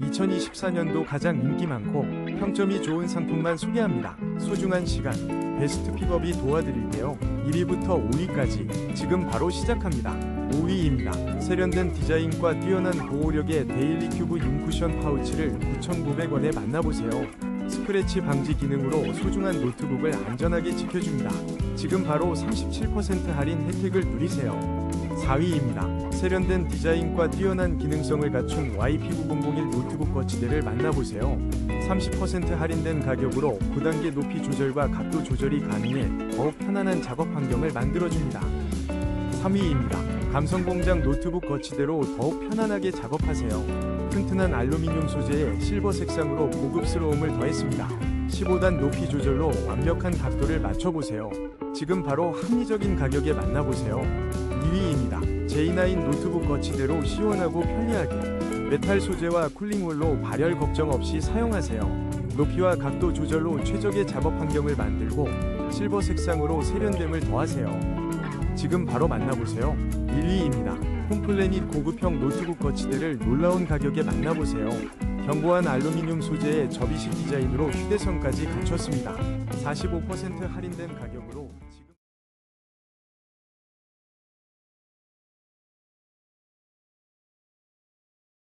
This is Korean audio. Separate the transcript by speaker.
Speaker 1: 2024년도 가장 인기 많고 평점이 좋은 상품만 소개합니다. 소중한 시간, 베스트 픽업이 도와드릴게요. 1위부터 5위까지 지금 바로 시작합니다. 5위입니다. 세련된 디자인과 뛰어난 보호력의 데일리 큐브 융쿠션 파우치를 9,900원에 만나보세요. 스크래치 방지 기능으로 소중한 노트북을 안전하게 지켜줍니다. 지금 바로 37% 할인 혜택을 누리세요. 4위입니다. 세련된 디자인과 뛰어난 기능성을 갖춘 YP9001 노트북 거치대를 만나보세요. 30% 할인된 가격으로 9단계 높이 조절과 각도 조절이 가능해 더욱 편안한 작업 환경을 만들어줍니다. 3위입니다. 감성공장 노트북 거치대로 더욱 편안하게 작업하세요. 튼튼한 알루미늄 소재에 실버 색상으로 고급스러움을 더했습니다. 15단 높이 조절로 완벽한 각도를 맞춰보세요. 지금 바로 합리적인 가격에 만나보세요. 2위입니다. J9 노트북 거치대로 시원하고 편리하게 메탈 소재와 쿨링홀로 발열 걱정 없이 사용하세요. 높이와 각도 조절로 최적의 작업 환경을 만들고 실버 색상으로 세련됨을 더하세요. 지금 바로 만나보세요. 1위입니다. 홈플래닛 고급형 노트북 거치대를 놀라운 가격에 만나보세요. 견고한 알루미늄 소재의 접이식 디자인으로 휴대성까지 갖췄습니다. 45% 할인된 가격으로